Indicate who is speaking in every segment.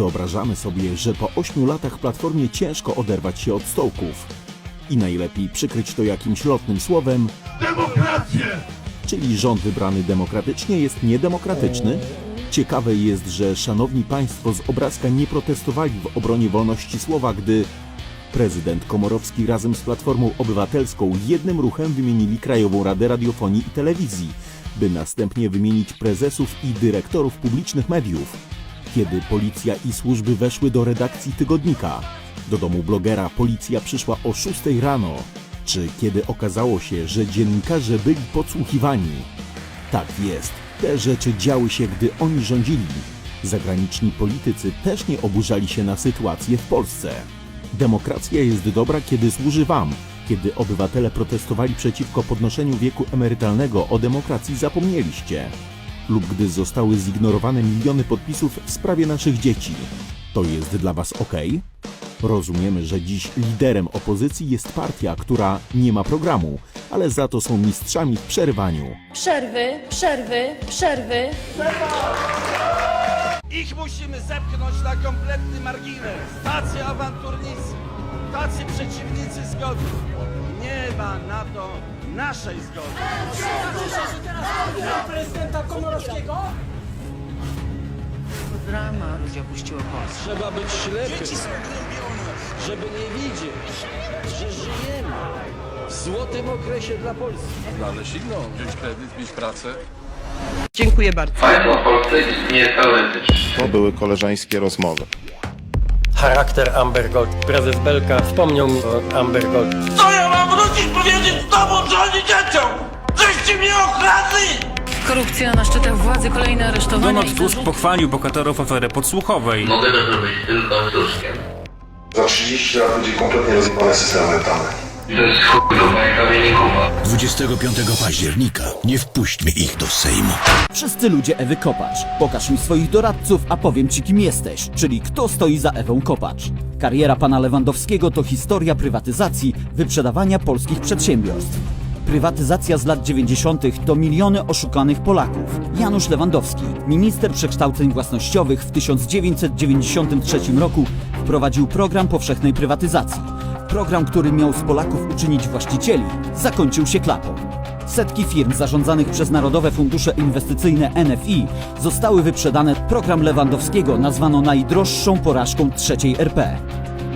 Speaker 1: Wyobrażamy sobie, że po ośmiu latach Platformie ciężko oderwać się od stołków. I najlepiej przykryć to jakimś lotnym słowem,
Speaker 2: Demokrację!
Speaker 1: czyli rząd wybrany demokratycznie jest niedemokratyczny? Ciekawe jest, że szanowni państwo z obrazka nie protestowali w obronie wolności słowa, gdy prezydent Komorowski razem z Platformą Obywatelską jednym ruchem wymienili Krajową Radę Radiofonii i Telewizji, by następnie wymienić prezesów i dyrektorów publicznych mediów. Kiedy policja i służby weszły do redakcji tygodnika, do domu blogera policja przyszła o 6 rano, czy kiedy okazało się, że dziennikarze byli podsłuchiwani. Tak jest, te rzeczy działy się, gdy oni rządzili. Zagraniczni politycy też nie oburzali się na sytuację w Polsce. Demokracja jest dobra, kiedy służy wam. Kiedy obywatele protestowali przeciwko podnoszeniu wieku emerytalnego, o demokracji zapomnieliście. Lub gdy zostały zignorowane miliony podpisów w sprawie naszych dzieci. To jest dla was ok? Rozumiemy, że dziś liderem opozycji jest partia, która nie ma programu, ale za to są mistrzami w przerywaniu.
Speaker 3: Przerwy, przerwy, przerwy.
Speaker 4: Ich musimy zepchnąć na kompletny margines. Tacy awanturnicy, tacy przeciwnicy zgody. Nie ma na to naszej zgody.
Speaker 5: Dramat, gdzie opuściło Polskę.
Speaker 4: Trzeba być ślepym, żeby nie widzieć, że żyjemy w złotym okresie dla Polski.
Speaker 6: Ale silno wziąć kredyt, mieć pracę.
Speaker 5: Dziękuję bardzo.
Speaker 7: Państwo w Polsce istnieje teoretycznie.
Speaker 8: To były koleżeńskie rozmowy.
Speaker 9: charakter Amber Gold. Prezes Belka wspomniał mi o Amber Gold.
Speaker 4: Co ja mam powiedzieć znowu żonie dzieciom? Żeście mnie okradli!
Speaker 5: Korupcja na szczytach władzy, kolejne aresztowania
Speaker 10: Donald
Speaker 5: i
Speaker 10: Tusk pochwalił bohaterów afery podsłuchowej.
Speaker 7: Mogę to zrobić tylko z Tuskiem.
Speaker 8: Za 30 lat będzie kompletnie rozjebany system emerytalny.
Speaker 7: I to jest chujowa jak kamień kuba.
Speaker 11: 25 października nie wpuśćmy ich do Sejmu.
Speaker 12: Wszyscy ludzie Ewy Kopacz. Pokaż mi swoich doradców, a powiem ci kim jesteś, czyli kto stoi za Ewą Kopacz. Kariera pana Lewandowskiego to historia prywatyzacji, wyprzedawania polskich przedsiębiorstw. Prywatyzacja z lat 90. to miliony oszukanych Polaków. Janusz Lewandowski, minister przekształceń własnościowych w 1993 roku wprowadził program powszechnej prywatyzacji. Program, który miał z Polaków uczynić właścicieli, zakończył się klapą. Setki firm zarządzanych przez Narodowe Fundusze Inwestycyjne NFI zostały wyprzedane. Program Lewandowskiego nazwano najdroższą porażką trzeciej RP.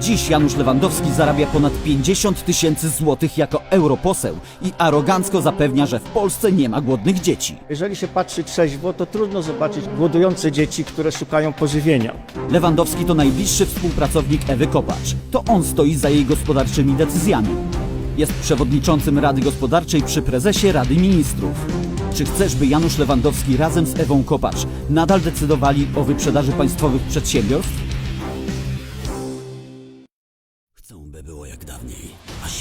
Speaker 12: Dziś Janusz Lewandowski zarabia ponad 50 tysięcy złotych jako europoseł i arogancko zapewnia, że w Polsce nie ma głodnych dzieci.
Speaker 9: Jeżeli się patrzy trzeźwo, to trudno zobaczyć głodujące dzieci, które szukają pożywienia.
Speaker 12: Lewandowski to najbliższy współpracownik Ewy Kopacz. To on stoi za jej gospodarczymi decyzjami. Jest przewodniczącym Rady Gospodarczej przy prezesie Rady Ministrów. Czy chcesz, by Janusz Lewandowski razem z Ewą Kopacz nadal decydowali o wyprzedaży państwowych przedsiębiorstw?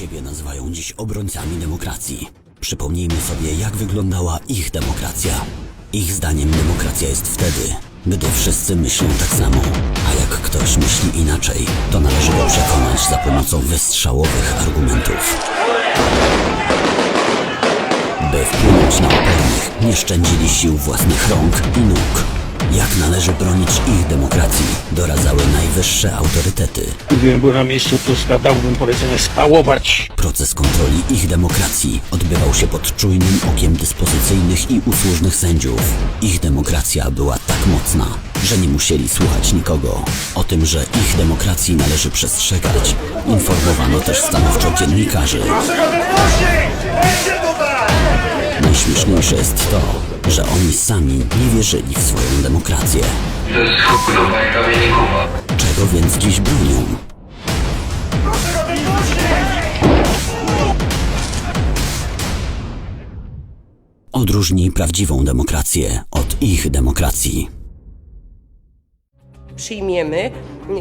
Speaker 11: Siebie nazywają dziś obrońcami demokracji. Przypomnijmy sobie, jak wyglądała ich demokracja. Ich zdaniem demokracja jest wtedy, gdy wszyscy myślą tak samo, a jak ktoś myśli inaczej, to należy go przekonać za pomocą wystrzałowych argumentów. By wpłynąć na opornych, nie szczędzili sił własnych rąk i nóg. Jak należy bronić ich demokracji, doradzały najwyższe autorytety.
Speaker 9: Gdybym był na miejscu Tuska, dałbym polecenie spałować.
Speaker 11: Proces kontroli ich demokracji odbywał się pod czujnym okiem dyspozycyjnych i usłużnych sędziów. Ich demokracja była tak mocna, że nie musieli słuchać nikogo. O tym, że ich demokracji należy przestrzegać, informowano też stanowczo dziennikarzy. Najśmieszniejsze jest to, że oni sami nie wierzyli w swoją demokrację.
Speaker 7: To jest kuba.
Speaker 11: Czego więc dziś bronią? Odróżnij prawdziwą demokrację od ich demokracji.
Speaker 3: Przyjmiemy y,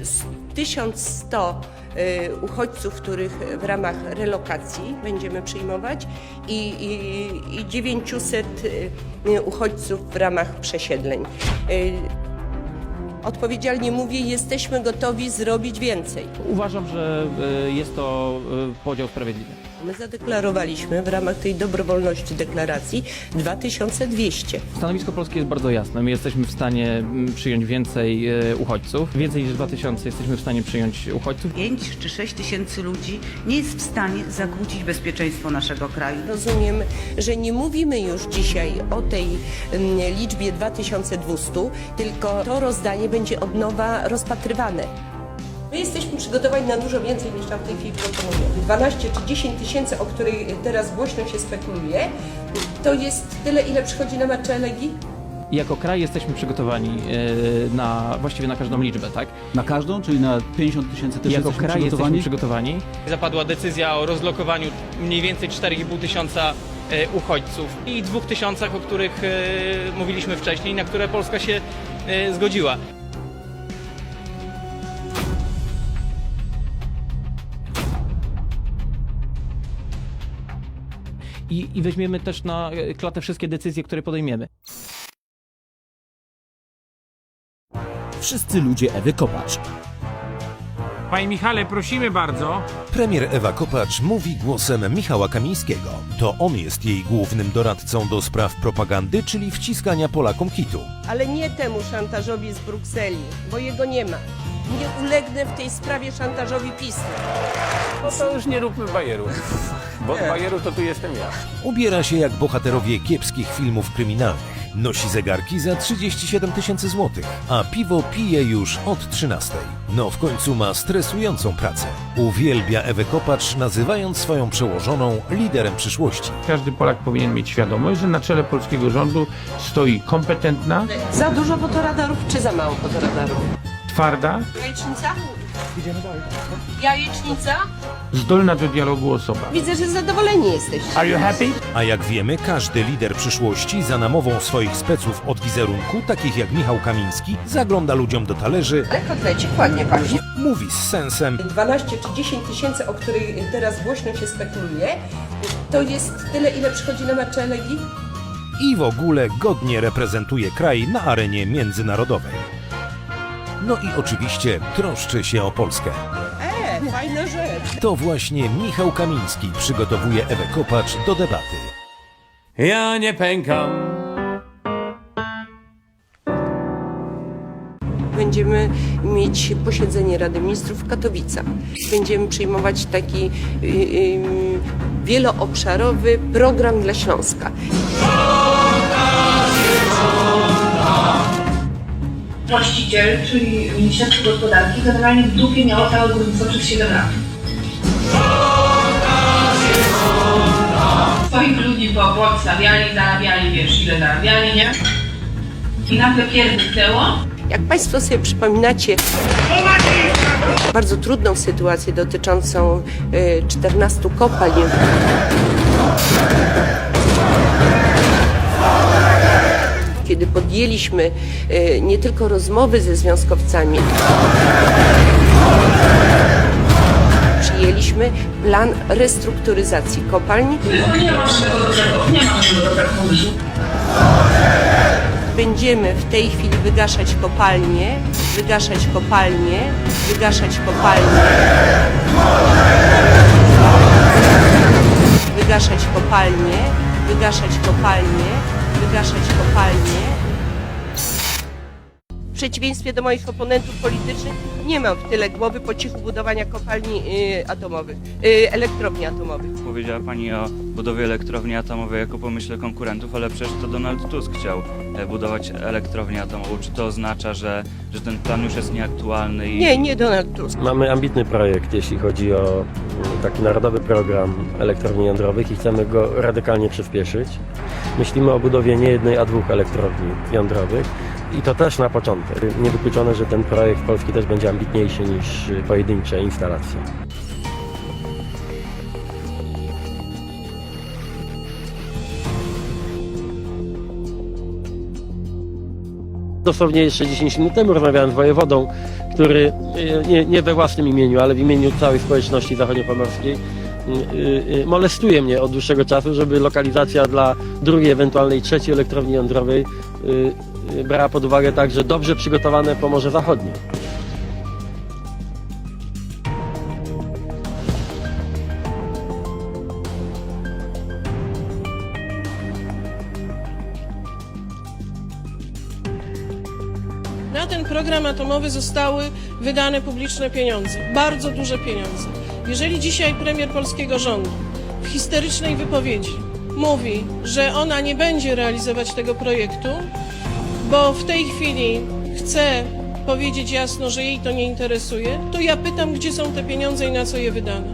Speaker 3: y, z 1100 y, uchodźców, których w ramach relokacji będziemy przyjmować i, i, i 900 y, uchodźców w ramach przesiedleń. Y, Odpowiedzialnie mówię, jesteśmy gotowi zrobić więcej.
Speaker 9: Uważam, że jest to podział sprawiedliwy.
Speaker 3: My zadeklarowaliśmy w ramach tej dobrowolności deklaracji 2200.
Speaker 2: Stanowisko polskie jest bardzo jasne. My jesteśmy w stanie mm, przyjąć więcej e, uchodźców. Więcej niż 2000 jesteśmy w stanie przyjąć uchodźców.
Speaker 5: 5 czy 6 tysięcy ludzi nie jest w stanie zakłócić bezpieczeństwo naszego kraju.
Speaker 3: Rozumiem, że nie mówimy już dzisiaj o tej mm, liczbie 2200, tylko to rozdanie będzie od nowa rozpatrywane. My jesteśmy przygotowani na dużo więcej niż tam w tej chwili proponujemy. 12 czy 10 tysięcy, o której teraz głośno się spekuluje, to jest tyle, ile przychodzi na mecze Legii?
Speaker 2: Jako kraj jesteśmy przygotowani e, na właściwie na każdą liczbę, tak?
Speaker 12: Na każdą, czyli na 50 tysięcy też
Speaker 2: jako
Speaker 12: jesteśmy
Speaker 2: kraj
Speaker 12: przygotowani?
Speaker 2: jesteśmy przygotowani. Zapadła decyzja o rozlokowaniu mniej więcej 4,5 tysiąca e, uchodźców i dwóch tysiącach, o których e, mówiliśmy wcześniej, na które Polska się zgodziła. I, I weźmiemy też na e, klatę wszystkie decyzje, które podejmiemy.
Speaker 12: Wszyscy ludzie Ewy Kopacz.
Speaker 10: Panie Michale, prosimy bardzo.
Speaker 13: Premier Ewa Kopacz mówi głosem Michała Kamińskiego. To on jest jej głównym doradcą do spraw propagandy, czyli wciskania Polakom kitu.
Speaker 3: Ale nie temu szantażowi z Brukseli, bo jego nie ma. Nie ulegnę w tej sprawie szantażowi PiSu.
Speaker 6: No to już nie róbmy bajerów. Bo od bajerów to tu jestem ja.
Speaker 13: Ubiera się jak bohaterowie kiepskich filmów kryminalnych. Nosi zegarki za 37 tysięcy złotych, a piwo pije już od 13. No w końcu ma stresującą pracę. Uwielbia Ewę Kopacz, nazywając swoją przełożoną liderem przyszłości.
Speaker 10: Każdy Polak powinien mieć świadomość, że na czele polskiego rządu stoi kompetentna,
Speaker 3: Za dużo fotoradarów czy za mało fotoradarów?
Speaker 10: twarda,
Speaker 3: Jajecznica? Idziemy dalej. Jajecznica?
Speaker 10: zdolna do dialogu osoba.
Speaker 3: Widzę, że zadowoleni jesteście.
Speaker 10: Are you happy?
Speaker 13: A jak wiemy, każdy lider przyszłości za namową swoich speców od wizerunku, takich jak Michał Kamiński, zagląda ludziom do talerzy,
Speaker 3: Ale kotlecik ładnie pachnie.
Speaker 13: mówi z sensem
Speaker 3: 12 czy 10 tysięcy, o której teraz głośno się spekuluje, to jest tyle, ile przychodzi na mecze Legii?
Speaker 13: i w ogóle godnie reprezentuje kraj na arenie międzynarodowej. No i oczywiście troszczy się o Polskę.
Speaker 3: E, fajna rzecz.
Speaker 13: To właśnie Michał Kamiński przygotowuje Ewę Kopacz do debaty.
Speaker 10: Ja nie pękam.
Speaker 3: Będziemy mieć posiedzenie Rady Ministrów w Katowicach. Będziemy przyjmować taki y, y, wieloobszarowy program dla Śląska.
Speaker 14: Właściciel, czyli Ministerstwo Gospodarki, generalnie w dupie miało całe górnictwo przez 7 lat. Swoich ludzi po podstawiali, zarabiali, wiesz ile zarabiali, nie? I nagle pierdyknęło.
Speaker 3: Jak Państwo sobie przypominacie bardzo trudną sytuację dotyczącą y, 14 kopalń, kiedy podjęliśmy y, nie tylko rozmowy ze związkowcami, przyjęliśmy plan restrukturyzacji kopalń.
Speaker 14: No nie ma ma.
Speaker 3: Będziemy w tej chwili wygaszać kopalnie, wygaszać kopalnie, wygaszać kopalnie, wygaszać kopalnie, wygaszać kopalnie, wygaszać kopalnie. W przeciwieństwie do moich oponentów politycznych nie mam w tyle głowy po cichu budowania kopalni y, atomowych, y, elektrowni atomowych.
Speaker 2: Powiedziała Pani o budowie elektrowni atomowej jako pomyśle konkurentów, ale przecież to Donald Tusk chciał e, budować elektrownię atomową. Czy to oznacza, że, że ten plan już jest nieaktualny i
Speaker 3: Nie, nie Donald Tusk.
Speaker 9: Mamy ambitny projekt, jeśli chodzi o mm, taki narodowy program elektrowni jądrowych i chcemy go radykalnie przyspieszyć. Myślimy o budowie nie jednej, a dwóch elektrowni jądrowych i to też na początek. Niewykluczone, że ten projekt polski też będzie ambitniejszy niż pojedyncze instalacje. Dosłownie jeszcze 10 minut temu rozmawiałem z wojewodą, który y, nie, nie we własnym imieniu, ale w imieniu całej społeczności zachodniopomorskiej Y, y, y, molestuje mnie od dłuższego czasu, żeby lokalizacja dla drugiej, ewentualnej trzeciej elektrowni jądrowej brała pod uwagę także dobrze przygotowane Pomorze Zachodnie.
Speaker 15: Na ten program atomowy zostały wydane publiczne pieniądze, bardzo duże pieniądze. Jeżeli dzisiaj premier polskiego rządu w histerycznej wypowiedzi mówi, że ona nie będzie realizować tego projektu, bo w tej chwili chce powiedzieć jasno, że jej to nie interesuje, to ja pytam, gdzie są te pieniądze i na co je wydano.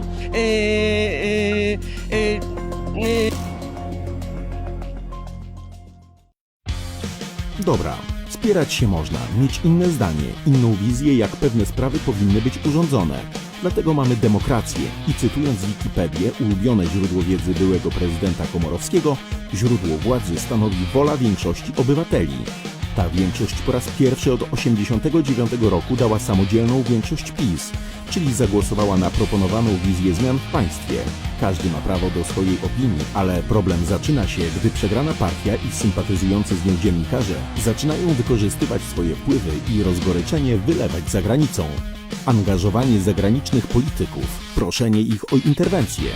Speaker 1: Dobra, spierać się można, mieć inne zdanie, inną wizję, jak pewne sprawy powinny być urządzone. Dlatego mamy demokrację i cytując Wikipedię, ulubione źródło wiedzy byłego prezydenta Komorowskiego, źródło władzy stanowi wola większości obywateli. Ta większość po raz pierwszy od 1989 roku dała samodzielną większość PiS, czyli zagłosowała na proponowaną wizję zmian w państwie. Każdy ma prawo do swojej opinii, ale problem zaczyna się, gdy przegrana partia i sympatyzujący z nią dziennikarze zaczynają wykorzystywać swoje wpływy i rozgoryczenie wylewać za granicą. Angażowanie zagranicznych polityków, proszenie ich o interwencję,